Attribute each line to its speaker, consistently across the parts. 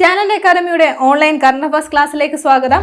Speaker 1: Talent അക്കാദമിയുടെ online current affairs ക്ലാസ്സിലേക്ക് സ്വാഗതം.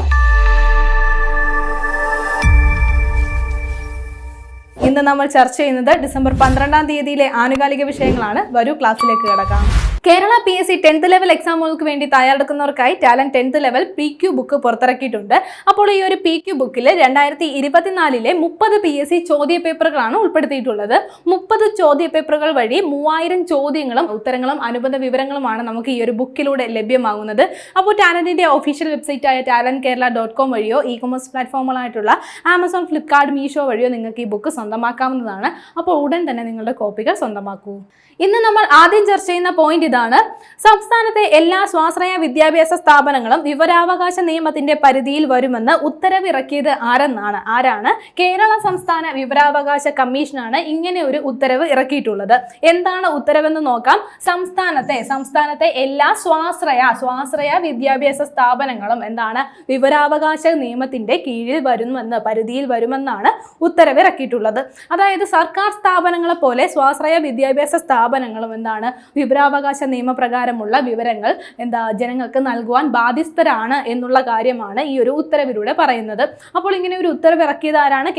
Speaker 1: ഇന്ന് നമ്മൾ ചർച്ച ചെയ്യുന്നത് ഡിസംബർ പന്ത്രണ്ടാം തീയതിയിലെ ആനുകാലിക വിഷയങ്ങളാണ്. വരൂ ക്ലാസ്സിലേക്ക് കിടക്കാം. Kerala P S C tenth level എക്സാമുകൾക്ക് വേണ്ടി തയ്യാറെടുക്കുന്നവർക്കായി Talent tenth level P Q book പുറത്തിറക്കിയിട്ടുണ്ട്. അപ്പോൾ ഈ ഒരു പി ക്യു ബുക്കിൽ രണ്ടായിരത്തി ഇരുപത്തിനാലിലെ മുപ്പത് പി എസ് സി ചോദ്യ പേപ്പറുകളാണ് ഉൾപ്പെടുത്തിയിട്ടുള്ളത്. മുപ്പത് ചോദ്യ പേപ്പറുകൾ വഴി മൂവായിരം ചോദ്യങ്ങളും ഉത്തരങ്ങളും അനുബന്ധ വിവരങ്ങളുമാണ് നമുക്ക് ഈ ഒരു ബുക്കിലൂടെ ലഭ്യമാകുന്നത്. അപ്പോൾ ടാലന്റിന്റെ ഒഫീഷ്യൽ വെബ്സൈറ്റായ ടാലന്റ് കേരള ഡോട്ട് കോം വഴിയോ ഇ കൊമേഴ്സ് പ്ലാറ്റ്ഫോമുകളായിട്ടുള്ള ആമസോൺ ഫ്ലിപ്കാർട്ട് മീഷോ വഴിയോ നിങ്ങൾക്ക് ഈ ബുക്ക് സ്വന്തമാക്കാവുന്നതാണ്. അപ്പോൾ ഉടൻ തന്നെ നിങ്ങളുടെ കോപ്പികൾ സ്വന്തമാക്കൂ. ഇന്ന് നമ്മൾ ആദ്യം ചർച്ച ചെയ്യുന്ന പോയിന്റ് ഇതാണ്. സംസ്ഥാനത്തെ എല്ലാ സ്വാശ്രയ വിദ്യാഭ്യാസ സ്ഥാപനങ്ങളും വിവരാവകാശ നിയമത്തിന്റെ പരിധിയിൽ വരുമെന്ന് ഉത്തരവിറക്കിയത് ആരെന്നാണ്? ആരാണ്? കേരള സംസ്ഥാന വിവരാവകാശ കമ്മീഷനാണ് ഇങ്ങനെ ഒരു ഉത്തരവ് ഇറക്കിയിട്ടുള്ളത്. എന്താണ് ഉത്തരവെന്ന് നോക്കാം. സംസ്ഥാനത്തെ സംസ്ഥാനത്തെ എല്ലാ സ്വാശ്രയ സ്വാശ്രയ വിദ്യാഭ്യാസ സ്ഥാപനങ്ങളും എന്താണ്? വിവരാവകാശ നിയമത്തിന്റെ കീഴിൽ വരുമെന്ന് പരിധിയിൽ വരുമെന്നാണ് ഉത്തരവിറക്കിയിട്ടുള്ളത് അതായത് സർക്കാർ സ്ഥാപനങ്ങളെ പോലെ സ്വാശ്രയ വിദ്യാഭ്യാസ സ്ഥാപനങ്ങളും എന്താണ്? വിവരാവകാശ നിയമപ്രകാരമുള്ള വിവരങ്ങൾ എന്താ ജനങ്ങൾക്ക് നൽകുവാൻ ബാധ്യസ്ഥരാണ് എന്നുള്ള കാര്യമാണ് ഈ ഒരു ഉത്തരവിലൂടെ പറയുന്നത്. അപ്പോൾ ഇങ്ങനെ ഒരു ഉത്തരവ്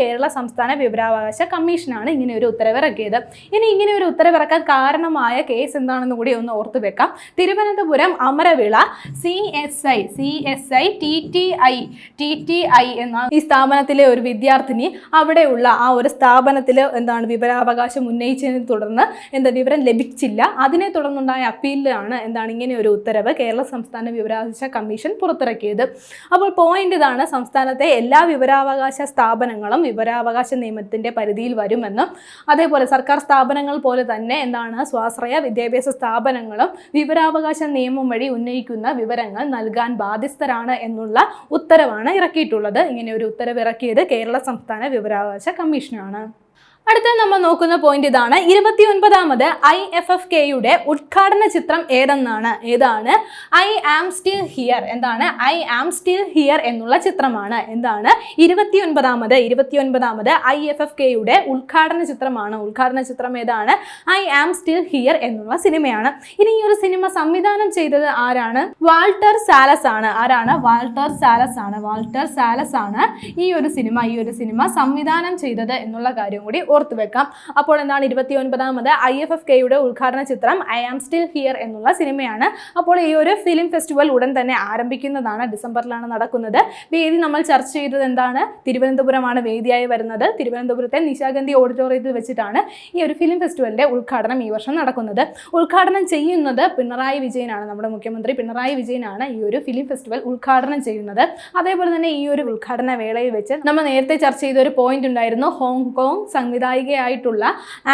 Speaker 1: കേരള സംസ്ഥാന വിവരാവകാശ കമ്മീഷനാണ് ഇങ്ങനെ ഒരു ഉത്തരവ് ഇറക്കിയത്. ഇനി ഇങ്ങനെ ഒരു ഉത്തരവിറക്കാൻ കാരണമായ കേസ് എന്താണെന്ന് കൂടി ഒന്ന് ഓർത്തു വെക്കാം. Thiruvananthapuram Amaravila C S I C S I T T I T T I എന്ന ഈ സ്ഥാപനത്തിലെ ഒരു വിദ്യാർത്ഥിനി അവിടെയുള്ള ആ ഒരു സ്ഥാപനത്തിൽ എന്താണ് വിവരാവകാശം ഉന്നയിച്ചതിനെ തുടർന്ന് എന്താ വിവരം ലഭിച്ചില്ല. അതിനെ തുടർന്നുണ്ടായ അപ്പീലിലാണ് എന്താണ് ഇങ്ങനെ ഒരു ഉത്തരവ് കേരള സംസ്ഥാന വിവരാവകാശ കമ്മീഷൻ പുറത്തിറക്കിയത്. അപ്പോൾ പോയിന്റ് ഇതാണ് സംസ്ഥാനത്തെ എല്ലാ വിവരാവകാശ സ്ഥാപനങ്ങളും വിവരാവകാശ നിയമത്തിന്റെ പരിധിയിൽ വരുമെന്നും അതേപോലെ സർക്കാർ സ്ഥാപനങ്ങൾ പോലെ തന്നെ എന്താണ് സ്വാശ്രയ വിദ്യാഭ്യാസ സ്ഥാപനങ്ങളും വിവരാവകാശ നിയമം വഴി ഉന്നയിക്കുന്ന വിവരങ്ങൾ നൽകാൻ ബാധ്യസ്ഥരാണ് എന്നുള്ള ഉത്തരവാണ് ഇറക്കിയിട്ടുള്ളത്. ഇങ്ങനെ ഒരു ഉത്തരവ് ഇറക്കിയത് കേരള സംസ്ഥാന വിവരാവകാശ കമ്മീഷനാണ്. അടുത്ത നമ്മൾ നോക്കുന്ന പോയിന്റ് ഇതാണ്. ഇരുപത്തി ഒൻപതാമത് ഐ എഫ് എഫ് കെയുടെ ഉദ്ഘാടന ചിത്രം ഏതെന്നാണ്? ഏതാണ്? ഐ ആം സ്റ്റിൽ ഹിയർ എന്താണ്? ഐ ആം സ്റ്റിൽ ഹിയർ എന്നുള്ള ചിത്രമാണ്. എന്താണ്? ഇരുപത്തി ഒൻപതാമത് ഇരുപത്തി ഒൻപതാമത് ഐ എഫ് എഫ് കെയുടെ ഉദ്ഘാടന ചിത്രമാണ്. ഉദ്ഘാടന ചിത്രം ഏതാണ്? ഐ ആം സ്റ്റിൽ ഹിയർ എന്നുള്ള സിനിമയാണ്. ഇനി ഈ ഒരു സിനിമ സംവിധാനം ചെയ്തത് ആരാണ്? വാൾട്ടർ സാലസ് ആണ്. ആരാണ്? വാൾട്ടർ സാലസ് ആണ്. വാൾട്ടർ സാലസ് ആണ് ഈ ഒരു സിനിമ ഈ ഒരു സിനിമ സംവിധാനം ചെയ്തത് എന്നുള്ള കാര്യം കൂടി ഓർത്തു വെക്കാം. അപ്പോൾ എന്താണ് ഇരുപത്തി ഒൻപതാമത് ഐ എഫ് എഫ് കെയുടെ ഉദ്ഘാടന ചിത്രം ഐ ആം സ്റ്റിൽ ഹിയർ എന്നുള്ള സിനിമയാണ്. അപ്പോൾ ഈ ഒരു ഫിലിം ഫെസ്റ്റിവൽ ഉടൻ തന്നെ ആരംഭിക്കുന്നതാണ്. ഡിസംബറിലാണ് നടക്കുന്നത്. വേദി നമ്മൾ ചർച്ച ചെയ്തത് എന്താണ്? തിരുവനന്തപുരമാണ് വേദിയായി വരുന്നത്. തിരുവനന്തപുരത്തെ നിശാഗന്ധി ഓഡിറ്റോറിയത്തിൽ വെച്ചിട്ടാണ് ഈ ഒരു ഫിലിം ഫെസ്റ്റിവലിന്റെ ഉദ്ഘാടനം ഈ വർഷം നടക്കുന്നത്. ഉദ്ഘാടനം ചെയ്യുന്നത് പിണറായി വിജയനാണ്. നമ്മുടെ മുഖ്യമന്ത്രി പിണറായി വിജയനാണ് ഈ ഒരു ഫിലിം ഫെസ്റ്റിവൽ ഉദ്ഘാടനം ചെയ്യുന്നത്. അതേപോലെ തന്നെ ഈ ഒരു ഉദ്ഘാടന വേളയിൽ വെച്ച് നമ്മൾ നേരത്തെ ചർച്ച ചെയ്ത ഒരു പോയിന്റ് ഉണ്ടായിരുന്നു. ഹോങ്കോങ് സംവിധായികയായിട്ടുള്ള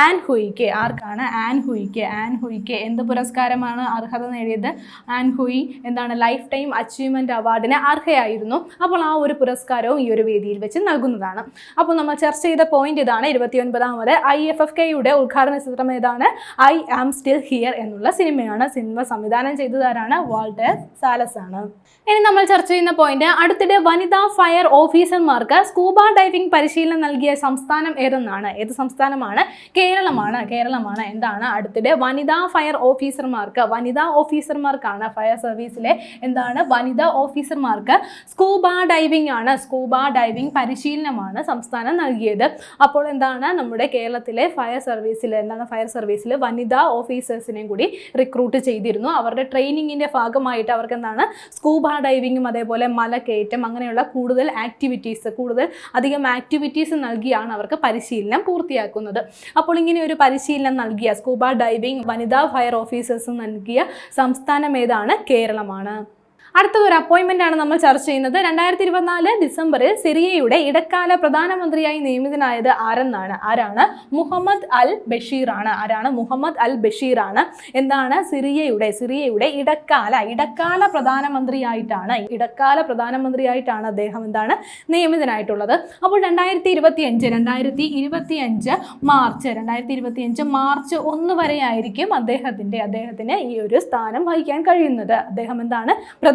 Speaker 1: ആൻ ഹുയിക്ക്. ആർക്കാണ് ആൻ ഹുയിക്ക്? ആൻ ഹുയിക്ക് എന്ത് പുരസ്കാരമാണ് അർഹത നേടിയത്? ആൻ ഹുയി എന്താണ് ലൈഫ് ടൈം അച്ചീവ്മെന്റ് അവാർഡിന് അർഹയായിരുന്നു. അപ്പോൾ ആ ഒരു പുരസ്കാരവും ഈ ഒരു വേദിയിൽ വെച്ച് നൽകുന്നതാണ്. അപ്പോൾ നമ്മൾ ചർച്ച ചെയ്ത പോയിന്റ് ഇതാണ് ഇരുപത്തിയൊൻപതാമത് ഐ എഫ് എഫ് കെയുടെ ഉദ്ഘാടന ചിത്രം ഏതാണ്? ഐ ആം സ്റ്റിൽ ഹിയർ എന്നുള്ള സിനിമയാണ്. സിനിമ സംവിധാനം ചെയ്തതാരാണ്? വാൾട്ടർ സാലസ് ആണ് ഇനി നമ്മൾ ചർച്ച ചെയ്യുന്ന പോയിന്റ് അടുത്തിടെ വനിതാ ഫയർ ഓഫീസർമാർക്ക് സ്കൂബ ഡൈവിംഗ് പരിശീലനം നൽകിയ സംസ്ഥാനം ഏതെന്നാണ്? ഏത് സംസ്ഥാനമാണ്? കേരളമാണ്. കേരളമാണ്. എന്താണ്? അടുത്തിടെ വനിതാ ഫയർ ഓഫീസർമാർക്ക് വനിതാ ഓഫീസർമാർക്കാണ് ഫയർ സർവീസിലെ എന്താണ്? വനിതാ ഓഫീസർമാർക്ക് സ്കൂബ ഡൈവിംഗ് ആണ് സ്കൂബ ഡൈവിംഗ് പരിശീലനമാണ് സംസ്ഥാനം നൽകിയത്. അപ്പോൾ എന്താണ്? നമ്മുടെ കേരളത്തിലെ ഫയർ സർവീസിൽ എന്താണ് ഫയർ സർവീസിൽ വനിതാ ഓഫീസേഴ്സിനെയും കൂടി റിക്രൂട്ട് ചെയ്തിരുന്നു. അവരുടെ ട്രെയിനിങ്ങിന്റെ ഭാഗമായിട്ട് അവർക്ക് എന്താണ്? സ്കൂബ ഡൈവിങ്ങും അതേപോലെ മലകയറ്റം അങ്ങനെയുള്ള കൂടുതൽ ആക്ടിവിറ്റീസ് കൂടുതൽ അധികം ആക്ടിവിറ്റീസ് നൽകിയാണ് അവർക്ക് പരിശീലനം പൂർത്തിയാക്കുന്നത്. അപ്പോൾ ഇങ്ങനെ ഒരു പരിശീലനം നൽകിയ സ്കൂബ ഡൈവിംഗ് വനിതാ ഫയർ ഓഫീസേഴ്സ് നൽകിയ സംസ്ഥാനം ഏതാണ്? കേരളമാണ്. അടുത്തത് ഒരു ആണ് നമ്മൾ ചർച്ച ചെയ്യുന്നത്. രണ്ടായിരത്തി ഇരുപത്തിനാല് ഡിസംബറിൽ സിറിയയുടെ ഇടക്കാല പ്രധാനമന്ത്രിയായി നിയമിതനായത് ആരെന്നാണ്? ആരാണ്? മുഹമ്മദ് അൽ ബഷീർ ആണ് ആരാണ്? മുഹമ്മദ് അൽ ബഷീർ ആണ് എന്താണ് സിറിയയുടെ സിറിയയുടെ ഇടക്കാല ഇടക്കാല പ്രധാനമന്ത്രിയായിട്ടാണ് ഇടക്കാല പ്രധാനമന്ത്രിയായിട്ടാണ് അദ്ദേഹം എന്താണ് നിയമിതനായിട്ടുള്ളത്. അപ്പോൾ രണ്ടായിരത്തി ഇരുപത്തി അഞ്ച് രണ്ടായിരത്തി ഇരുപത്തി അഞ്ച് മാർച്ച് രണ്ടായിരത്തി ഇരുപത്തി അഞ്ച് മാർച്ച് ഒന്ന് വരെയായിരിക്കും അദ്ദേഹത്തിന്റെ അദ്ദേഹത്തിന് ഈ ഒരു സ്ഥാനം വഹിക്കാൻ കഴിയുന്നത്. അദ്ദേഹം എന്താണ്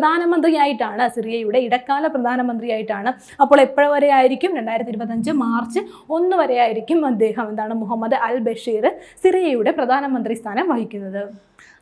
Speaker 1: പ്രധാനമന്ത്രിയായിട്ടാണ് സിറിയയുടെ ഇടക്കാല പ്രധാനമന്ത്രിയായിട്ടാണ് അപ്പോൾ എപ്പോഴും വരെ ആയിരിക്കും രണ്ടായിരത്തി ഇരുപത്തഞ്ച് മാർച്ച് ഒന്ന് വരെ ആയിരിക്കും അദ്ദേഹം എന്താണ് മുഹമ്മദ് അൽ ബഷീർ സിറിയയുടെ പ്രധാനമന്ത്രി സ്ഥാനം വഹിക്കുന്നത്.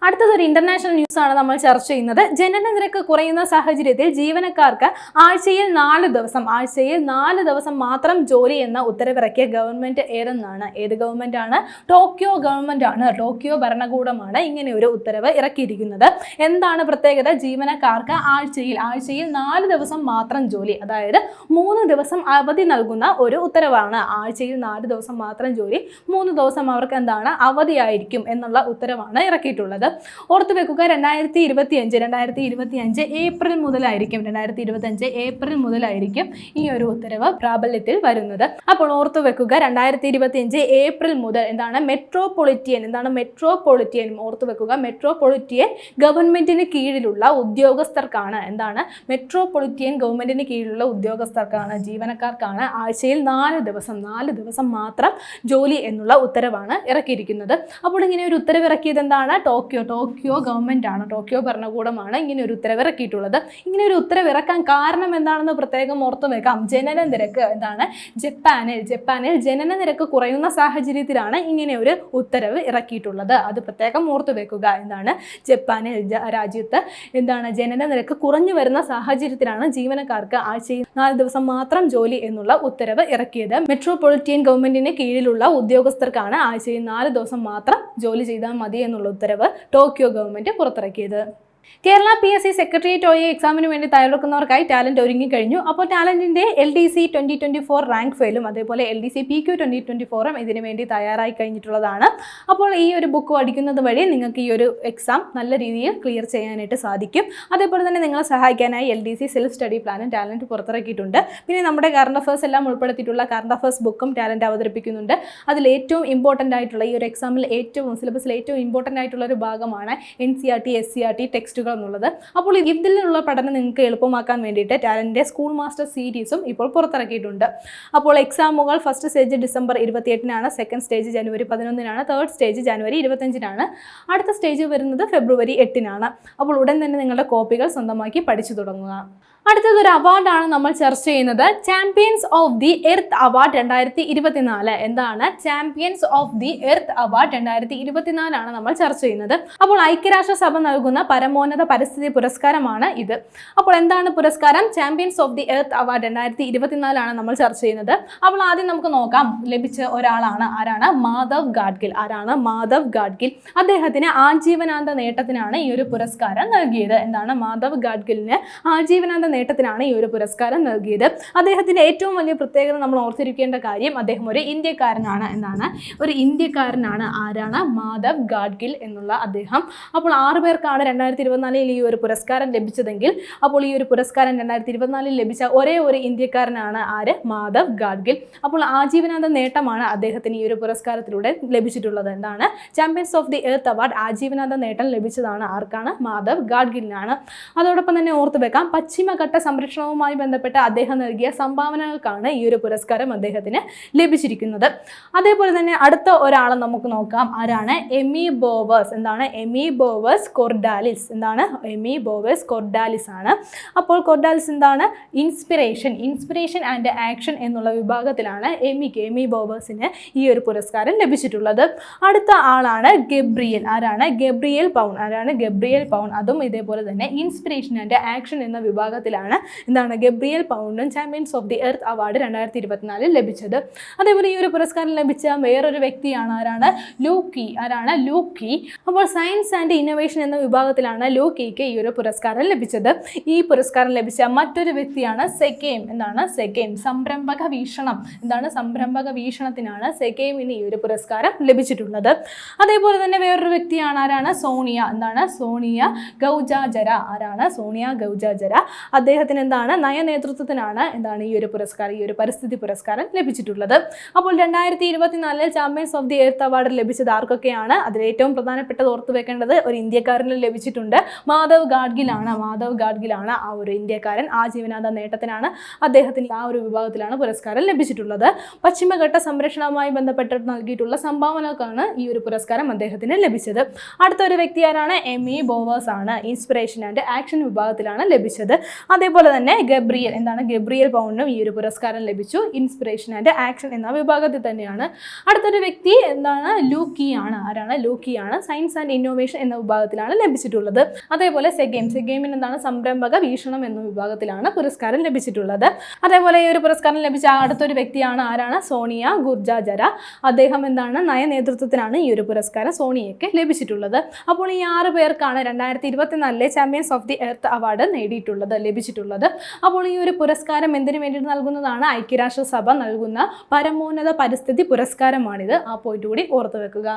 Speaker 1: അടുത്തത് ഒരു ഇന്റർനാഷണൽ ന്യൂസ് ആണ് നമ്മൾ ചർച്ച ചെയ്യുന്നത്. ജനന നിരക്ക് കുറയുന്ന സാഹചര്യത്തിൽ ജീവനക്കാർക്ക് ആഴ്ചയിൽ നാല് ദിവസം ആഴ്ചയിൽ നാല് ദിവസം മാത്രം ജോലി എന്ന ഉത്തരവിറക്കിയ ഗവൺമെന്റ് ഏതെന്നാണ്? ഏത് ഗവൺമെന്റ് ആണ് ടോക്കിയോ ഗവൺമെന്റ് ആണ് ടോക്കിയോ ഭരണകൂടമാണ് ഇങ്ങനെ ഒരു ഉത്തരവ് ഇറക്കിയിരിക്കുന്നത്. എന്താണ് പ്രത്യേകത? ജീവനക്കാർക്ക് ആഴ്ചയിൽ ആഴ്ചയിൽ നാല് ദിവസം മാത്രം ജോലി അതായത് മൂന്ന് ദിവസം അവധി നൽകുന്ന ഒരു ഉത്തരവാണ്. ആഴ്ചയിൽ നാല് ദിവസം മാത്രം ജോലി മൂന്ന് ദിവസം അവർക്ക് എന്താണ്? അവധിയായിരിക്കും എന്നുള്ള ഉത്തരവാണ് ഇറക്കിയിട്ടുള്ളത്. ഓർത്തു വെക്കുക രണ്ടായിരത്തി ഇരുപത്തി അഞ്ച് രണ്ടായിരത്തി ഇരുപത്തി അഞ്ച് ഏപ്രിൽ മുതലായിരിക്കും രണ്ടായിരത്തി ഇരുപത്തി അഞ്ച് ഏപ്രിൽ മുതലായിരിക്കും ഈ ഒരു ഉത്തരവ് പ്രാബല്യത്തിൽ വരുന്നത്. അപ്പോൾ ഓർത്തു വെക്കുക രണ്ടായിരത്തി ഇരുപത്തി അഞ്ച് ഏപ്രിൽ മുതൽ എന്താണ് മെട്രോപൊളിറ്റിയൻ എന്താണ് മെട്രോപൊളിറ്റിയൻ ഓർത്തു വെക്കുക. മെട്രോപൊളിറ്റിയൻ ഗവൺമെന്റിന് കീഴിലുള്ള ഉദ്യോഗസ്ഥർക്കാണ് എന്താണ് മെട്രോപൊളിറ്റിയൻ ഗവൺമെന്റിന് കീഴിലുള്ള ഉദ്യോഗസ്ഥർക്കാണ് ജീവനക്കാർക്കാണ് ആഴ്ചയിൽ നാല് ദിവസം നാല് ദിവസം മാത്രം ജോലി എന്നുള്ള ഉത്തരവാണ് ഇറക്കിയിരിക്കുന്നത്. അപ്പോൾ ഇങ്ങനെ ഒരു ഉത്തരവ് ഇറക്കിയത് എന്താണ്? ടോക്കിയോ ടോക്കിയോ ഗവൺമെന്റ് ആണ് ടോക്കിയോ ഭരണകൂടമാണ് ഇങ്ങനെ ഒരു ഉത്തരവിറക്കിയിട്ടുള്ളത്. ഇങ്ങനെ ഒരു ഉത്തരവിറക്കാൻ കാരണം എന്താണെന്ന് പ്രത്യേകം ഓർത്തു വെക്കാം. ജനന നിരക്ക് എന്താണ്? ജപ്പാനിൽ ജപ്പാനിൽ ജനന നിരക്ക് കുറയുന്ന സാഹചര്യത്തിലാണ് ഇങ്ങനെ ഒരു ഉത്തരവ് ഇറക്കിയിട്ടുള്ളത്. അത് പ്രത്യേകം ഓർത്തു വെക്കുക. എന്താണ്? ജപ്പാനിൽ രാജ്യത്ത് എന്താണ്? ജനന നിരക്ക് കുറഞ്ഞു വരുന്ന സാഹചര്യത്തിലാണ് ജീവനക്കാർക്ക് ആഴ്ചയിൽ നാല് ദിവസം മാത്രം ജോലി എന്നുള്ള ഉത്തരവ് ഇറക്കിയത്. മെട്രോപൊളിറ്റിയൻ ഗവൺമെന്റിന് കീഴിലുള്ള ഉദ്യോഗസ്ഥർക്കാണ് ആഴ്ചയിൽ നാല് ദിവസം മാത്രം ജോലി ചെയ്താൽ മതി എന്നുള്ള ഉത്തരവ് ടോക്കിയോ ഗവൺമെന്റ് പുറത്തിറക്കിയത്. Kerala P S C secretariat O എക്സാമിന് വേണ്ടി തയ്യാറെടുക്കുന്നവർക്കായി ടാലന്റ് ഒരുങ്ങിക്കഴിഞ്ഞു. അപ്പോൾ ടാലന്റിന്റെ L D C twenty twenty four rank ഫെയിലും അതേപോലെ L D C P Q twenty twenty ഫോറും ഇതിനു വേണ്ടി തയ്യാറായി കഴിഞ്ഞിട്ടുള്ളതാണ്. അപ്പോൾ ഈ ഒരു ബുക്ക് പഠിക്കുന്നത് വഴി നിങ്ങൾക്ക് ഈ ഒരു എക്സാം നല്ല രീതിയിൽ ക്ലിയർ ചെയ്യാനായിട്ട് സാധിക്കും. അതേപോലെ തന്നെ നിങ്ങളെ സഹായിക്കാനായി L D C self study പ്ലാനും ടാലന്റ് പുറത്തിറക്കിയിട്ടുണ്ട്. പിന്നെ നമ്മുടെ കറണ്ട് അഫേഴ്സ് എല്ലാം ഉൾപ്പെടുത്തിയിട്ടുള്ള കറണ്ട് അഫേഴ്സ് ബുക്കും ടാലന്റ് അവതരിപ്പിക്കുന്നുണ്ട്. അതിൽ ഏറ്റവും ഇമ്പോർട്ടന്റ് ആയിട്ടുള്ള ഈ ഒരു എക്സാമിൽ ഏറ്റവും സിലബസിൽ ഏറ്റവും ഇമ്പോർട്ടന്റ് ആയിട്ടുള്ള ഒരു ഭാഗമാണ് N C R T S C R T ടെക്സ്റ്റുകൾ എന്നുള്ളത്. അപ്പോൾ ഇതിൽ നിന്നുള്ള പഠനം നിങ്ങൾക്ക് എളുപ്പമാക്കാൻ വേണ്ടിയിട്ട് ടാലന്റിന്റെ സ്കൂൾ മാസ്റ്റർ സീരീസും ഇപ്പോൾ പുറത്തിറക്കിയിട്ടുണ്ട്. അപ്പോൾ എക്സാമുകൾ ഫസ്റ്റ് സ്റ്റേജ് ഡിസംബർ ഇരുപത്തിയെട്ടിനാണ് സെക്കൻഡ് സ്റ്റേജ് ജനുവരി പതിനൊന്നിനാണ് തേർഡ് സ്റ്റേജ് ജനുവരി ഇരുപത്തഞ്ചിനാണ് അടുത്ത സ്റ്റേജ് വരുന്നത് ഫെബ്രുവരി എട്ടിനാണ്. അപ്പോൾ ഉടൻ തന്നെ നിങ്ങളുടെ കോപ്പികൾ സ്വന്തമാക്കി പഠിച്ചു തുടങ്ങുക. അടുത്തത് ഒരു അവാർഡാണ് നമ്മൾ ചർച്ച ചെയ്യുന്നത്. Champions of the earth award രണ്ടായിരത്തി ഇരുപത്തിനാല് എന്താണ്? Champions of the earth award രണ്ടായിരത്തി ഇരുപത്തിനാലാണ് നമ്മൾ ചർച്ച ചെയ്യുന്നത്. അപ്പോൾ ഐക്യരാഷ്ട്രസഭ നൽകുന്ന പരമോന്നത പരിസ്ഥിതി പുരസ്കാരമാണ് ഇത്. അപ്പോൾ എന്താണ് പുരസ്കാരം? Champions of the earth award രണ്ടായിരത്തി ഇരുപത്തിനാലാണ് നമ്മൾ ചർച്ച ചെയ്യുന്നത്. അപ്പോൾ ആദ്യം നമുക്ക് നോക്കാം. ലഭിച്ച ഒരാളാണ് ആരാണ്? മാധവ് ഗാഡ്ഗിൽ. ആരാണ് മാധവ് ഗാഡ്ഗിൽ? അദ്ദേഹത്തിന് ആജീവനാന്ത നേട്ടത്തിനാണ് ഈ ഒരു പുരസ്കാരം നൽകിയത്. എന്താണ്? മാധവ് ഗാഡ്ഗിലിന് ആജീവനാന്ത നേട്ടത്തിനാണ് ഈ ഒരു പുരസ്കാരം നൽകിയത്. അദ്ദേഹത്തിന്റെ ഏറ്റവും വലിയ പ്രത്യേകത നമ്മൾ ഓർത്തിരിക്കേണ്ട കാര്യം അദ്ദേഹം ഒരു ഇന്ത്യക്കാരനാണ് എന്നാണ്. ഒരു ഇന്ത്യക്കാരനാണ് ആരാണ്? മാധവ് ഗാഡ്ഗിൽ എന്നുള്ള അദ്ദേഹം. അപ്പോൾ ആറു പേർക്കാണ് രണ്ടായിരത്തി ഇരുപത്തിനാലിൽ ഈ ഒരു പുരസ്കാരം ലഭിച്ചതെങ്കിൽ അപ്പോൾ ഈ ഒരു പുരസ്കാരം രണ്ടായിരത്തി ഇരുപത്തിനാലിൽ ലഭിച്ച ഒരേ ഒരു ഇന്ത്യക്കാരനാണ് ആര്? മാധവ് ഗാഡ്ഗിൽ. അപ്പോൾ ആജീവനാന്ത നേട്ടമാണ് അദ്ദേഹത്തിന് ഈ ഒരു പുരസ്കാരത്തിലൂടെ ലഭിച്ചിട്ടുള്ളത് എന്താണ് champions of the earth award ആജീവനാന്ത നേട്ടം ലഭിച്ചതാണ് ആർക്കാണ്? മാധവ് ഗാഡ്ഗിലിനാണ്. അതോടൊപ്പം തന്നെ ഓർത്തു വെക്കാം പശ്ചിമഘട്ട സംരക്ഷണവുമായി ബന്ധപ്പെട്ട് അദ്ദേഹം നൽകിയ സംഭാവനകൾക്കാണ് ഈ ഒരു പുരസ്കാരം അദ്ദേഹത്തിന് ലഭിച്ചിരിക്കുന്നത്. അതേപോലെ തന്നെ അടുത്ത ഒരാളെ നമുക്ക് നോക്കാം. ആരാണ്? Amy Bowers. എന്താണ്? Amy Bowers Cordalis. എന്താണ്? എമി ബോവേഴ്സ് കൊർഡാലിസ് ആണ്. അപ്പോൾ കൊർഡാലിസ് എന്താണ്? ഇൻസ്പിറേഷൻ. ഇൻസ്പിറേഷൻ ആൻഡ് ആക്ഷൻ എന്നുള്ള വിഭാഗത്തിലാണ് എമിക്ക് എമി ബോവേഴ്സിന് ഈ ഒരു പുരസ്കാരം ലഭിച്ചിട്ടുള്ളത്. അടുത്ത ആളാണ് ഗബ്രിയൽ. ആരാണ്? Gabriel Paun. ആരാണ്? Gabriel Paun. അതും ഇതേപോലെ തന്നെ ഇൻസ്പിറേഷൻ ആൻഡ് ആക്ഷൻ എന്ന വിഭാഗത്തിലാണ് എന്താണ് Gabriel പൗണ്ടും champions of the earth award രണ്ടായിരത്തി ഇരുപത്തിനാലിൽ ലഭിച്ചത്. അതേപോലെ ഈ ഒരു പുരസ്കാരം ലഭിച്ച വേറൊരു വ്യക്തിയാണ് ആരാണ്? ലൂക്കി. ആരാണ്? ലൂക്കി. അപ്പോൾ സയൻസ് ആൻഡ് ഇന്നോവേഷൻ എന്ന വിഭാഗത്തിലാണ് ലൂക്കിക്ക് ഈ ഒരു പുരസ്കാരം ലഭിച്ചത്. ഈ പുരസ്കാരം ലഭിച്ച മറ്റൊരു വ്യക്തിയാണ് സെക്കേം. എന്താണ്? സെക്കേം. സംരംഭക വീക്ഷണം. എന്താണ്? സംരംഭക വീക്ഷണത്തിനാണ് സെക്കേമിന് ഈ ഒരു പുരസ്കാരം ലഭിച്ചിട്ടുള്ളത്. അതേപോലെ തന്നെ വേറൊരു വ്യക്തിയാണ് ആരാണ്? സോണിയ. എന്താണ്? സോണിയ ഗൗജാജര. ആരാണ്? സോണിയ ഗൗജാജര. അദ്ദേഹത്തിന് എന്താണ് നയനേതൃത്വത്തിനാണ് എന്താണ് ഈ ഒരു പുരസ്കാരം ഈ ഒരു പരിസ്ഥിതി പുരസ്കാരം ലഭിച്ചിട്ടുള്ളത്. അപ്പോൾ രണ്ടായിരത്തി ഇരുപത്തിനാലിൽ champions of the earth award ലഭിച്ചത് ആർക്കൊക്കെയാണ്? അതിൽ ഏറ്റവും പ്രധാനപ്പെട്ടത് ഓർത്തു വെക്കേണ്ടത് ഒരു ഇന്ത്യക്കാരന് ലഭിച്ചിട്ടുണ്ട്. മാധവ് ഗാഡ്ഗിലാണ്. മാധവ് ഗാഡ്ഗിലാണ് ആ ഒരു ഇന്ത്യക്കാരൻ ആ ആജീവനാന്ത നേട്ടത്തിനാണ് അദ്ദേഹത്തിന് ആ ഒരു വിഭാഗത്തിലാണ് പുരസ്കാരം ലഭിച്ചിട്ടുള്ളത്. പശ്ചിമഘട്ട സംരക്ഷണവുമായി ബന്ധപ്പെട്ട് നൽകിയിട്ടുള്ള സംഭാവനകൾക്കാണ് ഈ ഒരു പുരസ്കാരം അദ്ദേഹത്തിന് ലഭിച്ചത്. അടുത്ത ഒരു വ്യക്തി ആരാണ്? എം ഇ ബോവേഴ്സ് ആണ്. ഇൻസ്പിറേഷൻ ആൻഡ് ആക്ഷൻ വിഭാഗത്തിലാണ് ലഭിച്ചത്. അതേപോലെ തന്നെ ഗബ്രിയൽ എന്താണ് ഗബ്രിയൽ പൗണ്ടിനും ഈ ഒരു പുരസ്കാരം ലഭിച്ചു. ഇൻസ്പിറേഷൻ ആൻഡ് ആക്ഷൻ എന്ന വിഭാഗത്തിൽ തന്നെയാണ്. അടുത്തൊരു വ്യക്തി എന്താണ്? ലൂക്കി ആണ്. ആരാണ്? ലൂക്കി ആണ്. സയൻസ് ആൻഡ് ഇന്നോവേഷൻ എന്ന വിഭാഗത്തിലാണ് ലഭിച്ചിട്ടുള്ളത്. അതേപോലെ സെഗെയിം സെഗെയിമിന് എന്താണ്? സംരംഭക വീക്ഷണം എന്ന വിഭാഗത്തിലാണ് പുരസ്കാരം ലഭിച്ചിട്ടുള്ളത്. അതേപോലെ ഈ ഒരു പുരസ്കാരം ലഭിച്ച അടുത്തൊരു വ്യക്തിയാണ് ആരാണ്? സോണിയ ഗുർജാജര. അദ്ദേഹം എന്താണ്? നയനേതൃത്വത്തിനാണ് ഈ ഒരു പുരസ്കാരം സോണിയയ്ക്ക് ലഭിച്ചിട്ടുള്ളത്. അപ്പോൾ ഈ ആറ് പേർക്കാണ് രണ്ടായിരത്തി ഇരുപത്തിനാലിലെ champions of the earth award നേടിയിട്ടുള്ളത്. ലഭിച്ചിട്ടുള്ളത് അപ്പോൾ ഈ ഒരു പുരസ്കാരം എന്തിനു വേണ്ടിയിട്ട് നൽകുന്നതാണ്? ഐക്യരാഷ്ട്രസഭ നൽകുന്ന പരമോന്നത പരിസ്ഥിതി പുരസ്കാരമാണിത്. ആ പോയിന്റ് കൂടി ഓർത്തു വെക്കുക.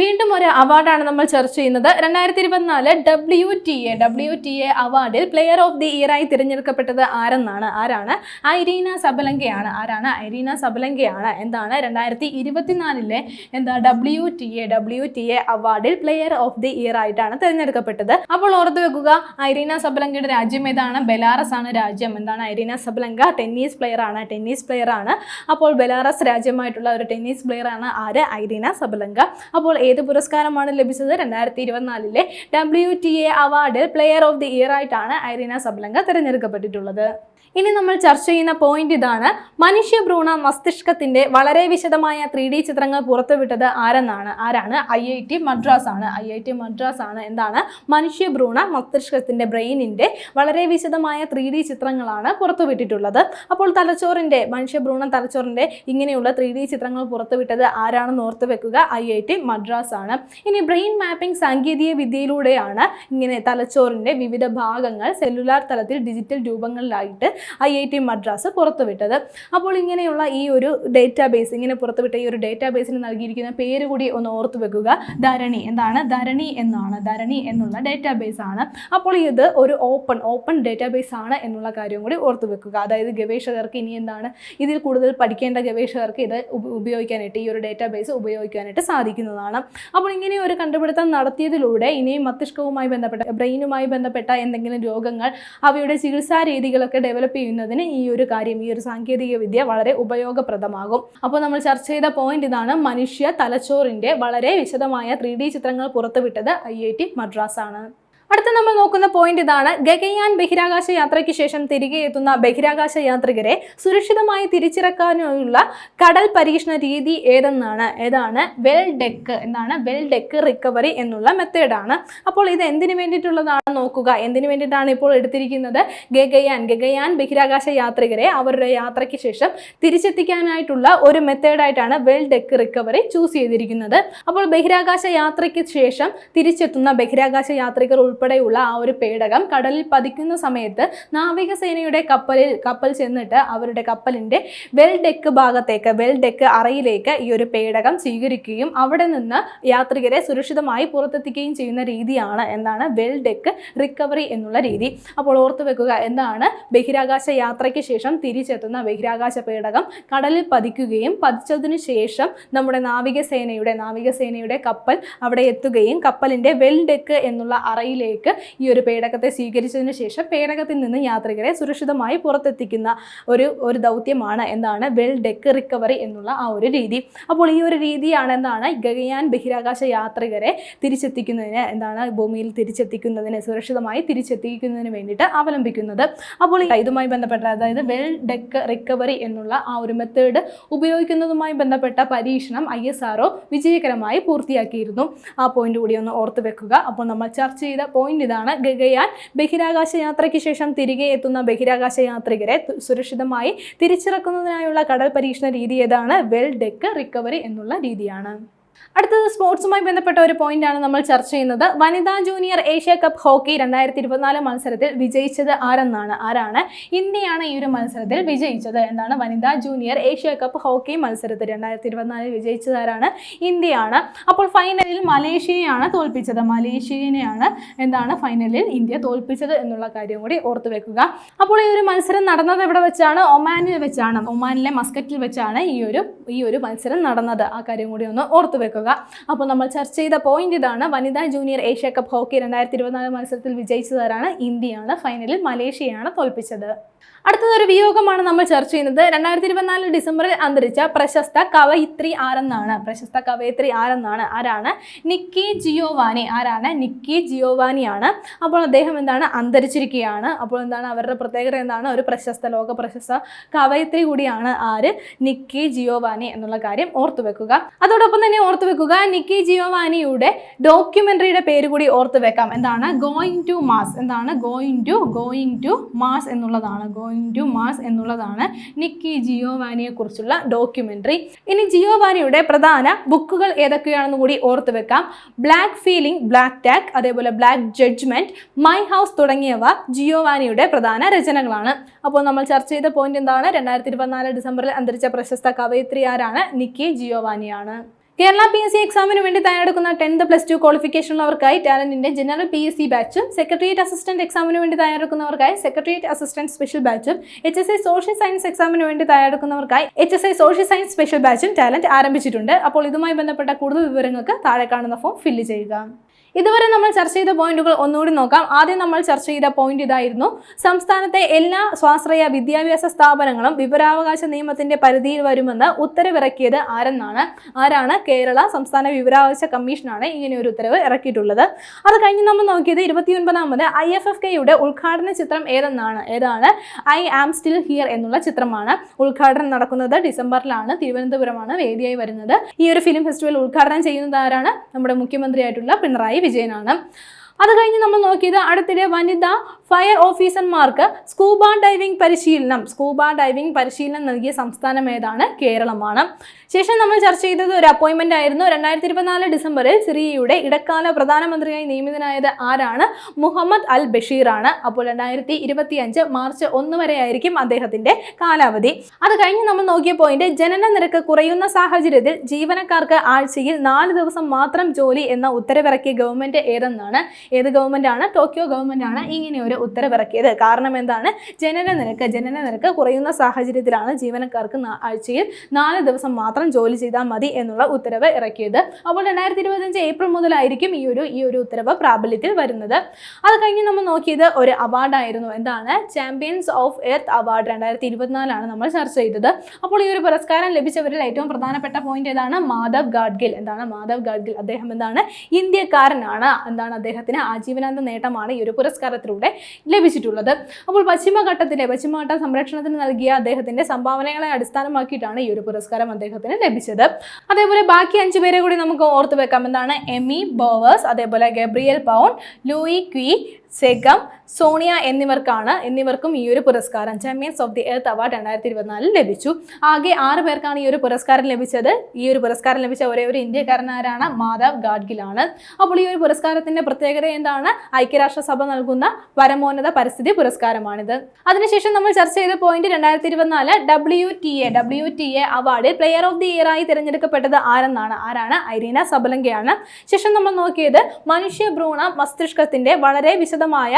Speaker 1: വീണ്ടും ഒരു അവാർഡാണ് നമ്മൾ ചർച്ച ചെയ്യുന്നത്. രണ്ടായിരത്തി ഇരുപത്തിനാല് W T A W T A അവാർഡിൽ player of the year ആയി തിരഞ്ഞെടുക്കപ്പെട്ടത് ആരെന്നാണ്? ആരാണ്? ഐരീന സബലങ്കയാണ്. ആരാണ്? ഐരീന സബലങ്കയാണ്. എന്താണ്? രണ്ടായിരത്തി ഇരുപത്തിനാലിലെ എന്താ W T A W T A അവാർഡിൽ player of the year ആയിട്ടാണ് തിരഞ്ഞെടുക്കപ്പെട്ടത്. അപ്പോൾ ഓർത്ത് വെക്കുക ഐരീന സബലങ്കയുടെ രാജ്യം ഏതാണ്? ബെലാറസ് ആണ് രാജ്യം. എന്താണ്? ഐരീന സബലങ്ക ടെന്നീസ് പ്ലെയർ ആണ്. ടെന്നീസ് പ്ലെയർ ആണ്. അപ്പോൾ ബെലാറസ് രാജ്യമായിട്ടുള്ള ഒരു ടെന്നീസ് പ്ലെയർ ആണ് ആര്? Aryna Sabalenka. അപ്പോൾ ഏത് പുരസ്കാരമാണ് ലഭിച്ചത്? രണ്ടായിരത്തി ഇരുപത്തിനാലിലെ ഡബ്ല്യു ടി എ അവാർഡിൽ പ്ലെയർ ഓഫ് ദി ഇയർ ആയിട്ടാണ് ഐരീന സബ്ലങ്ക തിരഞ്ഞെടുക്കപ്പെട്ടിട്ടുള്ളത്. ഇനി നമ്മൾ ചർച്ച ചെയ്യുന്ന പോയിന്റ് ഇതാണ് മനുഷ്യ മനുഷ്യഭ്രൂണ മസ്തിഷ്കത്തിന്റെ വളരെ വിശദമായ ത്രീ ഡി ചിത്രങ്ങൾ പുറത്തുവിട്ടത് ആരെന്നാണ്? ആരാണ്? ഐ ഐ ടി മദ്രാസ് ആണ് ഐ ഐ ടി മദ്രാസ് ആണ് എന്താണ്? മനുഷ്യ മനുഷ്യഭ്രൂണ മസ്തിഷ്കത്തിന്റെ ബ്രെയിനിന്റെ വളരെ വിശദമായ ത്രീ ഡി ചിത്രങ്ങളാണ് പുറത്തുവിട്ടിട്ടുള്ളത്. അപ്പോൾ തലച്ചോറിന്റെ മനുഷ്യ മനുഷ്യഭ്രൂണ തലച്ചോറിന്റെ ഇങ്ങനെയുള്ള ത്രീ ഡി ചിത്രങ്ങൾ പുറത്തുവിട്ടത് ആരാണെന്ന് ഓർത്തു വെക്കുക. ഐ ഐ ടി മദ്രാസ് ആണ് ഇനി ബ്രെയിൻ മാപ്പിംഗ് സാങ്കേതിക വിദ്യയിലൂടെയാണ് ഇങ്ങനെ തലച്ചോറിന്റെ വിവിധ ഭാഗങ്ങൾ സെല്ലുലാർ തലത്തിൽ ഡിജിറ്റൽ രൂപങ്ങളിലായിട്ട് ഐ ഐ ടി മദ്രാസ് പുറത്തുവിട്ടത്. അപ്പോൾ ഇങ്ങനെയുള്ള ഈ ഒരു ഡേറ്റാബേസ് ഇങ്ങനെ പുറത്തുവിട്ട ഈ ഒരു ഡേറ്റാബേസിന് നൽകിയിരിക്കുന്ന പേര് കൂടി ഒന്ന് ഓർത്തു വെക്കുക. ധരണി എന്താണ്? ധരണി എന്നാണ്. ധരണി എന്നുള്ള ഡേറ്റാബേസ് ആണ്. അപ്പോൾ ഇത് ഒരു ഓപ്പൺ ഓപ്പൺ ഡേറ്റാബേസ് ആണ് എന്നുള്ള കാര്യം കൂടി ഓർത്തു വെക്കുക. അതായത് ഗവേഷകർക്ക് ഇനി എന്താണ്? ഇതിൽ കൂടുതൽ പഠിക്കേണ്ട ഗവേഷകർക്ക് ഇത് ഉപയോഗിക്കാനായിട്ട് ഈ ഒരു ഡേറ്റാബേസ് ഉപയോഗിക്കാനായിട്ട് സാധിക്കുന്നതാണ്. അപ്പോൾ ഇങ്ങനെ ഒരു കണ്ടുപിടുത്തം നടത്തിയതിലൂടെ ഇനിയും മസ്തിഷ്കവുമായി ബന്ധപ്പെട്ട ബ്രെയിനുമായി ബന്ധപ്പെട്ട എന്തെങ്കിലും രോഗങ്ങൾ അവയുടെ ചികിത്സാ രീതികളൊക്കെ ഡെവലപ്പ് ചെയ്യുന്നതിന് ഈ ഒരു കാര്യം ഈ ഒരു സാങ്കേതിക വിദ്യ വളരെ ഉപയോഗപ്രദമാകും. അപ്പോൾ നമ്മൾ ചർച്ച ചെയ്ത പോയിന്റ് ഇതാണ് മനുഷ്യ തലച്ചോറിന്റെ വളരെ വിശദമായ ത്രീ ചിത്രങ്ങൾ പുറത്തുവിട്ടത് ഐ ഐ ടി മദ്രാസ് ആണ് അടുത്ത നമ്മൾ നോക്കുന്ന പോയിന്റ് ഇതാണ് ഗഗയാൻ ബഹിരാകാശ യാത്രയ്ക്ക് ശേഷം തിരികെ എത്തുന്ന ബഹിരാകാശ യാത്രികരെ സുരക്ഷിതമായി തിരിച്ചിറക്കാനുള്ള കടൽ പരീക്ഷണ രീതി ഏതെന്നാണ്? ഏതാണ്? Well deck. എന്താണ്? വെൽ ഡെക്ക് റിക്കവറി എന്നുള്ള മെത്തേഡാണ്. അപ്പോൾ ഇത് എന്തിനു വേണ്ടിയിട്ടുള്ളതാണ് നോക്കുക? എന്തിനു വേണ്ടിയിട്ടാണ് ഇപ്പോൾ എടുത്തിരിക്കുന്നത്? ഗഗയാൻ ഗഗയാൻ ബഹിരാകാശ യാത്രികരെ അവരുടെ യാത്രയ്ക്ക് ശേഷം തിരിച്ചെത്തിക്കാനായിട്ടുള്ള ഒരു മെത്തേഡായിട്ടാണ് വെൽ ഡെക്ക് റിക്കവറി ചൂസ് ചെയ്തിരിക്കുന്നത്. അപ്പോൾ ബഹിരാകാശ യാത്രയ്ക്ക് ശേഷം തിരിച്ചെത്തുന്ന ബഹിരാകാശ യാത്രികർ ഉൾപ്പെടെയുള്ള ആ ഒരു പേടകം കടലിൽ പതിക്കുന്ന സമയത്ത് നാവികസേനയുടെ കപ്പലിൽ കപ്പൽ ചെന്നിട്ട് അവരുടെ കപ്പലിന്റെ വെൽ ഡെക്ക് ഭാഗത്തേക്ക് വെൽ ഡെക്ക് അറയിലേക്ക് ഈ ഒരു പേടകം സ്വീകരിക്കുകയും അവിടെ നിന്ന് യാത്രികരെ സുരക്ഷിതമായി പുറത്തെത്തിക്കുകയും ചെയ്യുന്ന രീതിയാണ് എന്താണ് വെൽ ഡെക്ക് റിക്കവറി എന്നുള്ള രീതി. അപ്പോൾ ഓർത്തു വെക്കുക എന്താണ്? ബഹിരാകാശ യാത്രയ്ക്ക് ശേഷം തിരിച്ചെത്തുന്ന ബഹിരാകാശ പേടകം കടലിൽ പതിക്കുകയും പതിച്ചതിനു ശേഷം നമ്മുടെ നാവികസേനയുടെ നാവികസേനയുടെ കപ്പൽ അവിടെ എത്തുകയും കപ്പലിന്റെ വെൽ ഡെക്ക് എന്നുള്ള അറയിലേക്ക് ഈ ഒരു പേടകത്തെ സ്വീകരിച്ചതിന് ശേഷം പേടകത്തിൽ നിന്ന് യാത്രികരെ സുരക്ഷിതമായി പുറത്തെത്തിക്കുന്ന ഒരു ഒരു ദൗത്യമാണ് എന്താണ് വെൽ ഡെക്ക് റിക്കവറി എന്നുള്ള ആ ഒരു രീതി. അപ്പോൾ ഈ ഒരു രീതിയാണ് എന്താണ് ഗഗയാൻ ബഹിരാകാശ യാത്രികരെ തിരിച്ചെത്തിക്കുന്നതിന് എന്താണ് ഭൂമിയിൽ തിരിച്ചെത്തിക്കുന്നതിന് സുരക്ഷിതമായി തിരിച്ചെത്തിക്കുന്നതിന് വേണ്ടിയിട്ട് അവലംബിക്കുന്നത്. അപ്പോൾ ഇതുമായി ബന്ധപ്പെട്ട അതായത് വെൽ ഡെക്ക് റിക്കവറി എന്നുള്ള ആ ഒരു മെത്തേഡ് ഉപയോഗിക്കുന്നതുമായി ബന്ധപ്പെട്ട പരീക്ഷണം ഐ എസ് ആർഒ വിജയകരമായി പൂർത്തിയാക്കിയിരുന്നു. ആ പോയിന്റ് കൂടി ഒന്ന് ഓർത്ത് വെക്കുക. അപ്പോൾ നമ്മൾ ചർച്ച ചെയ്ത പോയിന്റ് ഇതാണ്. ഗഗയാൻ ബഹിരാകാശ യാത്രയ്ക്ക് ശേഷം തിരികെ എത്തുന്ന ബഹിരാകാശ യാത്രികരെ സുരക്ഷിതമായി തിരിച്ചിറക്കുന്നതിനായുള്ള കടൽ പരീക്ഷണ രീതി ഏതാണ്? വെൽ ഡെക്ക് റിക്കവറി എന്നുള്ള രീതിയാണ്. അടുത്തത് സ്പോർട്സുമായി ബന്ധപ്പെട്ട ഒരു പോയിന്റാണ് നമ്മൾ ചർച്ച ചെയ്യുന്നത്. വനിതാ ജൂനിയർ ഏഷ്യ കപ്പ് ഹോക്കി രണ്ടായിരത്തി ഇരുപത്തിനാല് മത്സരത്തിൽ വിജയിച്ചത് ആരെന്നാണ്? ആരാണ്? ഇന്ത്യയാണ് ഈ ഒരു മത്സരത്തിൽ വിജയിച്ചത് എന്താണ് വനിതാ ജൂനിയർ ഏഷ്യ കപ്പ് ഹോക്കി മത്സരത്തിൽ രണ്ടായിരത്തി ഇരുപത്തിനാലിൽ വിജയിച്ചത് ആരാണ്? ഇന്ത്യയാണ്. അപ്പോൾ ഫൈനലിൽ മലേഷ്യയാണ് തോൽപ്പിച്ചത്. മലേഷ്യനെയാണ് എന്താണ് ഫൈനലിൽ ഇന്ത്യ തോൽപ്പിച്ചത് എന്നുള്ള കാര്യം കൂടി ഓർത്തു വെക്കുക. അപ്പോൾ ഈ ഒരു മത്സരം നടന്നത് എവിടെ വെച്ചാണ്? ഒമാനിൽ വെച്ചാണ്. ഒമാനിലെ മസ്കറ്റിൽ വെച്ചാണ് ഈ ഒരു ഈ ഒരു മത്സരം നടന്നത്. ആ കാര്യം കൂടി ഒന്ന് ഓർത്തു വെക്കുക. അപ്പോൾ നമ്മൾ ചർച്ച ചെയ്ത പോയിന്റ് ഇതാണ്. വനിതാ ജൂനിയർ ഏഷ്യ കപ്പ് ഹോക്കി രണ്ടായിരത്തി ഇരുപത്തിനാല് മത്സരത്തിൽ വിജയിച്ചതാരാണ്? ഇന്ത്യയാണ്. ഫൈനലിൽ മലേഷ്യയാണ് തോൽപ്പിച്ചത്. അടുത്തതൊരു വിയോഗമാണ് നമ്മൾ ചർച്ച ചെയ്യുന്നത്. രണ്ടായിരത്തി ഇരുപത്തിനാല് ഡിസംബറിൽ അന്തരിച്ച പ്രശസ്ത കവയിത്രി ആരെന്നാണ്? പ്രശസ്ത കവയിത്രി ആരെന്നാണ്? ആരാണ്? Nikki Giovanni. ആരാണ്? നിക്കി ജിയോവാനിയാണ്. അപ്പോൾ അദ്ദേഹം എന്താണ്? അന്തരിച്ചിരിക്കുകയാണ്. അപ്പോൾ എന്താണ് അവരുടെ പ്രത്യേകത എന്താണ്? ഒരു പ്രശസ്ത ലോക പ്രശസ്ത കവയിത്രി കൂടിയാണ് ആര്? നിക്കി ജിയോവാനി എന്നുള്ള കാര്യം ഓർത്തു വെക്കുക അതോടൊപ്പം തന്നെ ഓർത്തു വെക്കുക. നിക്കി ജിയോവാനിയുടെ ഡോക്യുമെന്ററിയുടെ പേര് കൂടി ഓർത്ത് വെക്കാം. എന്താണ്? ഗോയിങ് ടു മാസ് എന്താണ്? Going to going to Mars എന്നുള്ളതാണ്. ഗോയിങ് ടു മാസ് എന്നുള്ളതാണ് നിക്കി ജിയോവാനിയെ കുറിച്ചുള്ള ഡോക്യുമെന്ററി. ഇനി ജിയോവാനിയുടെ പ്രധാന ബുക്കുകൾ ഏതൊക്കെയാണെന്ന് കൂടി ഓർത്ത് വെക്കാം. ബ്ലാക്ക് ഫീലിംഗ് ബ്ലാക്ക് ടാക്ക് അതേപോലെ ബ്ലാക്ക് ജഡ്ജ്മെന്റ് മൈ ഹൗസ് തുടങ്ങിയവ ജിയോവാനിയുടെ പ്രധാന രചനകളാണ്. അപ്പോൾ നമ്മൾ ചർച്ച ചെയ്ത പോയിന്റ് എന്താണ്? രണ്ടായിരത്തി ഇരുപത്തിനാല് ഡിസംബറിൽ അന്തരിച്ച പ്രശസ്ത കവയിത്രി ആരാണ്? നിക്കി ജിയോവാനിയാണ് കേരള പി എസ് സി എക്സാമിന് വേണ്ടി തയ്യാറെടുക്കുന്ന ടെൻത്ത് പ്ലസ് ടു ക്വാളിഫിക്കേഷൻ ഉള്ളവർക്കായി ടാലന്റിന്റെ ജനറൽ പി എസ് സി ബാച്ചും സെക്രട്ടേറിയറ്റ് അസിസ്റ്റന്റ് എക്സാമിന് വേണ്ടി തയ്യാറെടുക്കുന്നവർക്കായി secretariat assistant special ബാച്ചും H S I social science എക്സാമിന് വേണ്ടി തയ്യാറെടുക്കുന്നവർക്കായി H S I social science special ബാച്ചും Talent ആരംഭിച്ചിട്ടുണ്ട്. അപ്പോൾ ഇതുമായി ബന്ധപ്പെട്ട കൂടുതൽ വിവരങ്ങൾക്ക് താഴെ കാണുന്ന ഫോം ഫില്ല് ചെയ്യുക. ഇതുവരെ നമ്മൾ ചർച്ച ചെയ്ത പോയിന്റുകൾ ഒന്നുകൂടി നോക്കാം. ആദ്യം നമ്മൾ ചർച്ച ചെയ്ത പോയിന്റ് ഇതായിരുന്നു. സംസ്ഥാനത്തെ എല്ലാ സ്വാശ്രയ വിദ്യാഭ്യാസ സ്ഥാപനങ്ങളും വിവരാവകാശ നിയമത്തിന്റെ പരിധിയിൽ വരുമെന്ന് ഉത്തരവിറക്കിയത് ആരെന്നാണ്? ആരാണ്? കേരള സംസ്ഥാന വിവരാവകാശ കമ്മീഷനാണ് ഇങ്ങനെ ഒരു ഉത്തരവ് ഇറക്കിയിട്ടുള്ളത്. അത് കഴിഞ്ഞ് നമ്മൾ നോക്കിയത് ഇരുപത്തിയൊൻപതാമത് ഐ എഫ് എഫ് കെയുടെ ഉദ്ഘാടന ചിത്രം ഏതെന്നാണ്? ഏതാണ്? ഐ ആം സ്റ്റിൽ ഹിയർ എന്നുള്ള ചിത്രമാണ് ഉദ്ഘാടനം നടക്കുന്നത്. ഡിസംബറിലാണ് തിരുവനന്തപുരമാണ് വേദിയായി വരുന്നത്. ഈ ഒരു ഫിലിം ഫെസ്റ്റിവൽ ഉദ്ഘാടനം ചെയ്യുന്നത് ആരാണ്? നമ്മുടെ മുഖ്യമന്ത്രിയായിട്ടുള്ള പിണറായി വിജയനാണ്. അത് കഴിഞ്ഞ് നമ്മൾ നോക്കിയത് അടുത്തിടെ വനിതാ ഫയർ ഓഫീസർമാർക്ക് സ്കൂബ ഡൈവിംഗ് പരിശീലനം സ്കൂബ ഡൈവിംഗ് പരിശീലനം നൽകിയ സംസ്ഥാനം ഏതാണ്? കേരളമാണ്. ശേഷം നമ്മൾ ചർച്ച ചെയ്തത് ഒരു അപ്പോയിൻമെന്റ് ആയിരുന്നു. രണ്ടായിരത്തി ഇരുപത്തിനാല് ഡിസംബറിൽ സിറിയയുടെ ഇടക്കാല പ്രധാനമന്ത്രിയായി നിയമിതനായത് ആരാണ്? മുഹമ്മദ് അൽ ബഷീർ ആണ് അപ്പോൾ രണ്ടായിരത്തി ഇരുപത്തി അഞ്ച് മാർച്ച് ഒന്ന് വരെ ആയിരിക്കും അദ്ദേഹത്തിന്റെ കാലാവധി. അത് കഴിഞ്ഞ് നമ്മൾ നോക്കിയ പോയിന്റ് ജനന നിരക്ക് കുറയുന്ന സാഹചര്യത്തിൽ ജീവനക്കാർക്ക് ആഴ്ചയിൽ നാല് ദിവസം മാത്രം ജോലി എന്ന ഉത്തരവിറക്കിയ ഗവൺമെന്റ് ഏതെന്നാണ്? ഏത് ഗവൺമെന്റ് ആണ് ടോക്കിയോ ഗവൺമെന്റ് ആണ് ഇങ്ങനെ ഒരു ഉത്തരവിറക്കിയത്. കാരണം എന്താണ്? ജനന നിരക്ക് ജനന നിരക്ക് കുറയുന്ന സാഹചര്യത്തിലാണ് ജീവനക്കാർക്ക് ആഴ്ചയിൽ നാല് ദിവസം മാത്രം ജോലി ചെയ്താൽ മതി എന്നുള്ള ഉത്തരവ് ഇറക്കിയത്. അപ്പോൾ രണ്ടായിരത്തി ഇരുപത്തഞ്ച് ഏപ്രിൽ മുതലായിരിക്കും ഈ ഒരു ഈ ഒരു ഉത്തരവ് പ്രാബല്യത്തിൽ വരുന്നത്. അത് കഴിഞ്ഞ് നമ്മൾ നോക്കിയത് ഒരു അവാർഡായിരുന്നു. എന്താണ്? ചാമ്പ്യൻസ് ഓഫ് എർത്ത് അവാർഡ് രണ്ടായിരത്തി ഇരുപത്തിനാലാണ് നമ്മൾ ചർച്ച ചെയ്തത്. അപ്പോൾ ഈ ഒരു പുരസ്കാരം ലഭിച്ചവരിൽ ഏറ്റവും പ്രധാനപ്പെട്ട പോയിന്റ് ഏതാണ്? മാധവ് ഗാഡ്ഗിൽ. എന്താണ് മാധവ് ഗാഡ്ഗിൽ? അദ്ദേഹം എന്താണ്? ഇന്ത്യക്കാരനാണ്. എന്താണ് അദ്ദേഹത്തിന് ആജീവനാന്ത നേട്ടമാണ് ഈ ഒരു പുരസ്കാരത്തിലൂടെ. ലഭിച്ചിട്ടുള്ളത്. അപ്പോൾ പശ്ചിമഘട്ടത്തിലെ പശ്ചിമഘട്ട സംരക്ഷണത്തിന് നൽകിയ അദ്ദേഹത്തിന്റെ സംഭാവനകളെ അടിസ്ഥാനമാക്കിയിട്ടാണ് ഈ ഒരു പുരസ്കാരം അദ്ദേഹത്തിന് ലഭിച്ചത്. അതേപോലെ ബാക്കി അഞ്ചു പേരെ കൂടി നമുക്ക് ഓർത്തു വെക്കാം. എന്താണ്? എമി ബോവേഴ്സ് അതേപോലെ Gabriel Paun Lu Qi Sekem Sonia എന്നിവർക്കാണ് എന്നിവർക്കും ഈ ഒരു പുരസ്കാരം. Champions of the earth award രണ്ടായിരത്തി ഇരുപത്തിനാലിൽ ലഭിച്ചു. ആകെ ആറ് പേർക്കാണ് ഈ ഒരു പുരസ്കാരം ലഭിച്ചത്. ഈ ഒരു പുരസ്കാരം ലഭിച്ച ഒരേ ഒരു ഇന്ത്യക്കാരനാരാണ് മാധവ് ഗാഡ്ഗിലാണ്. അപ്പോൾ ഈ ഒരു പുരസ്കാരത്തിന്റെ പ്രത്യേകത എന്താണ്? ഐക്യരാഷ്ട്രസഭ നൽകുന്ന പരമോന്നത പരിസ്ഥിതി പുരസ്കാരമാണിത്. അതിനുശേഷം നമ്മൾ ചർച്ച ചെയ്ത പോയിന്റ് രണ്ടായിരത്തി ഇരുപത്തിനാല് W T A W T A അവാർഡിൽ player of the year ആയി തിരഞ്ഞെടുക്കപ്പെട്ടത് ആരെന്നാണ്? ആരാണ്? ഐരീന സബലങ്കയാണ്. ശേഷം നമ്മൾ നോക്കിയത് മനുഷ്യ ഭ്രൂണ മസ്തിഷ്കത്തിന്റെ വളരെ വിശദമായ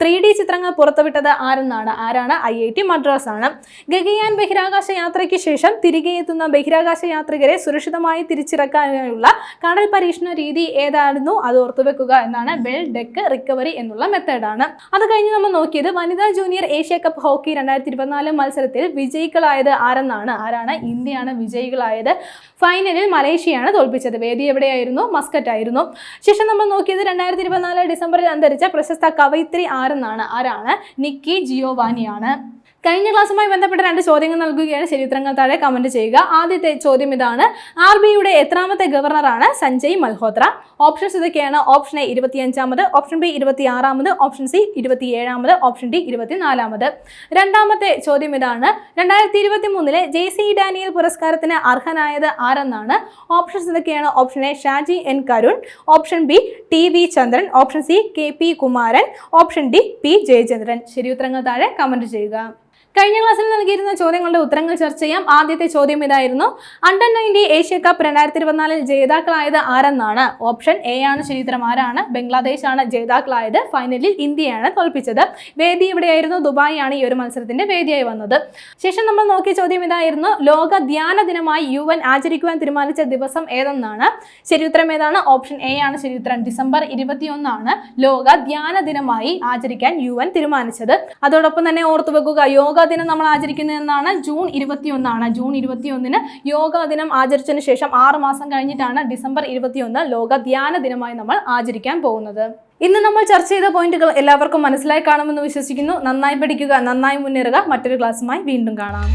Speaker 1: ത്രീ ഡി ചിത്രങ്ങൾ പുറത്തുവിട്ടത് ആരെന്നാണ്? ആരാണ്? ഐ ഐ ടി മദ്രാസ് ആണ് ഗഗയാൻ ബഹിരാകാശ യാത്രയ്ക്ക് ശേഷം തിരികെ എത്തുന്ന ബഹിരാകാശ യാത്രികരെ സുരക്ഷിതമായി തിരിച്ചിറക്കാനുള്ള കടൽ പരീക്ഷണ രീതി ഏതായിരുന്നു? അത് ഓർത്തുവെക്കുക എന്നാണ് വെൽ ഡെക്ക് റിക്കവറി എന്നുള്ള മെത്തേഡാണ്. അത് കഴിഞ്ഞ് നമ്മൾ നോക്കിയത് വനിതാ ജൂനിയർ ഏഷ്യ കപ്പ് ഹോക്കി രണ്ടായിരത്തി ഇരുപത്തിനാല് മത്സരത്തിൽ വിജയികളായത് ആരെന്നാണ്? ആരാണ്? ഇന്ത്യയാണ് വിജയികളായത്. ഫൈനലിൽ മലേഷ്യയാണ് തോൽപ്പിച്ചത്. വേദി എവിടെയായിരുന്നു? മസ്കറ്റ് ആയിരുന്നു ശേഷം നമ്മൾ നോക്കിയത് രണ്ടായിരത്തി ഇരുപത്തിനാല് ഡിസംബറിൽ അന്തരിച്ച പ്രശസ്ത കവയിത്രി ആരെന്നാണ്? ആരാണ്? നിക്കി ജിയോവാനിയാണ്. കഴിഞ്ഞ ക്ലാസ്സുമായി ബന്ധപ്പെട്ട രണ്ട് ചോദ്യങ്ങൾ നൽകുകയാണ്. ചരിത്രങ്ങൾ താഴെ കമന്റ് ചെയ്യുക. ആദ്യത്തെ ചോദ്യം ഇതാണ്. ആർ ബിയുടെ എത്രാമത്തെ ഗവർണറാണ് സഞ്ജയ് മൽഹോത്ര. ഓപ്ഷൻസ് ഇതൊക്കെയാണ്. ഓപ്ഷൻ എ ഇരുപത്തിയഞ്ചാമത് ഓപ്ഷൻ ബി ഇരുപത്തിയാറാമത് ഓപ്ഷൻ സി ഇരുപത്തിയേഴാമത് ഓപ്ഷൻ ഡി ഇരുപത്തിനാലാമത്. രണ്ടാമത്തെ ചോദ്യം ഇതാണ്. രണ്ടായിരത്തി ഇരുപത്തി മൂന്നിലെ ജെ സി ഡാനിയൽ പുരസ്കാരത്തിന് അർഹനായത് ആരെന്നാണ്? ഓപ്ഷൻസ് ഇതൊക്കെയാണ്. Option A Shaji N Karun option B T V Chandran option C K P Kumaran option D P Jayachandran. ശരി ഉത്തരങ്ങൾ താഴെ കമന്റ് ചെയ്യുക. കഴിഞ്ഞ ക്ലാസ്സിൽ നൽകിയിരുന്ന ചോദ്യങ്ങളുടെ ഉത്തരങ്ങൾ ചർച്ച ചെയ്യാം. ആദ്യത്തെ ചോദ്യം ഇതായിരുന്നു. അണ്ടർ നയന്റി ഏഷ്യ കപ്പ് രണ്ടായിരത്തി ഇരുപത്തിനാലിൽ ജേതാക്കളായത് ആരെന്നാണ്? ഓപ്ഷൻ എ ആണ് ശരിത്രം. ആരാണ്? ബംഗ്ലാദേശ് ആണ് ജേതാക്കളായത് ഫൈനലിൽ ഇന്ത്യയാണ് തോൽപ്പിച്ചത്. വേദി എവിടെയായിരുന്നു? ദുബായ് ആണ് ഈ ഒരു മത്സരത്തിന്റെ വേദിയായി വന്നത്. ശേഷം നമ്മൾ നോക്കിയ ചോദ്യം ഇതായിരുന്നു. ലോക ധ്യാന ദിനമായി യു എൻ ആചരിക്കുവാൻ തീരുമാനിച്ച ദിവസം ഏതെന്നാണ്? ശരിയുത്തരം ഏതാണ്? ഓപ്ഷൻ എ ആണ് ശരിയുത്തരം ഡിസംബർ ഇരുപത്തിയൊന്നാണ് ലോക ധ്യാന ദിനമായി ആചരിക്കാൻ യു എൻ തീരുമാനിച്ചത്. അതോടൊപ്പം തന്നെ ഓർത്തു വെക്കുക യോഗ ദിനം നമ്മൾ ആചരിക്കുന്നത് എന്നാണ് ജൂൺ ഇരുപത്തിയൊന്നാണ്. ജൂൺ ഇരുപത്തിയൊന്നിന് യോഗ ദിനം ആചരിച്ചതിന് ശേഷം ആറ് മാസം കഴിഞ്ഞിട്ടാണ് ഡിസംബർ ഇരുപത്തിയൊന്ന് ലോക ധ്യാന ദിനമായി നമ്മൾ ആചരിക്കാൻ പോകുന്നത്. ഇന്ന് നമ്മൾ ചർച്ച ചെയ്ത പോയിന്റുകൾ എല്ലാവർക്കും മനസ്സിലായി കാണുമെന്ന് വിശ്വസിക്കുന്നു. നന്നായി പഠിക്കുക നന്നായി മുന്നേറുക. മറ്റൊരു ക്ലാസ്സുമായി വീണ്ടും കാണാം.